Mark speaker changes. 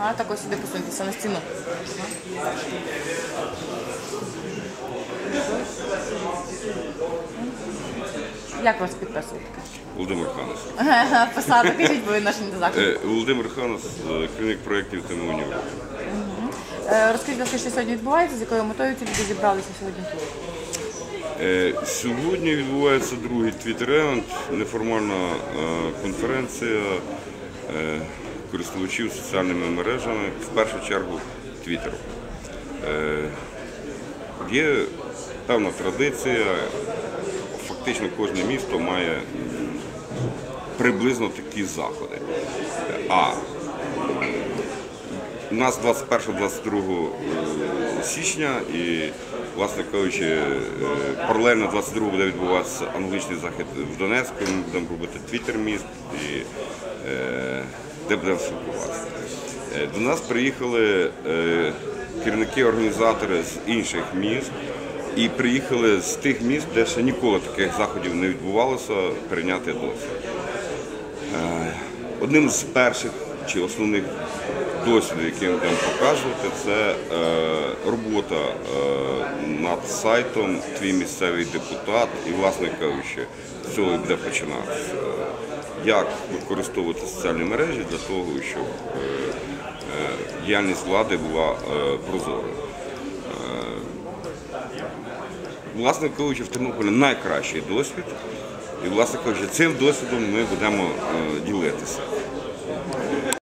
Speaker 1: А, так ось сюди посуньтеся на стіну. Як вас підписують?
Speaker 2: Володимир Ханус.
Speaker 1: Посаду, кажіть, бо ви наш не.
Speaker 2: Е, Володимир Ханус, е, керівник проєктів ТМУ «Університет».
Speaker 1: Е, Розкажіть, будь ласка, що сьогодні відбувається, з якою метою ці люди зібралися сьогодні тут?
Speaker 2: Е, Сьогодні відбувається другий твіт-раунд, неформальна е, конференція е, користувачів соціальними мережами, в першу чергу Твіттеру. Е, Є певна традиція, фактично кожне місто має приблизно такі заходи. А у нас 21-22 січня і, власне кажучи, е, паралельно 22-го буде відбуватися аналогічний захід в Донецьку. Ми будемо робити твіттер міст і е, де будемо спілкуватися. Е, До нас приїхали е, керівники, організатори з інших міст. І приїхали з тих міст, де ще ніколи таких заходів не відбувалося, прийняти досвід. Одним з перших чи основних досвідів, які ми будемо показувати, це робота е, над сайтом Твій місцевий депутат і, власне кажучи, з цього буде починатися. Як використовувати соціальні мережі для того, щоб е, е, діяльність влади була прозорою. Власне кажучи, в Тернополі найкращий досвід. І, власне кажучи, цим досвідом ми будемо ділитися.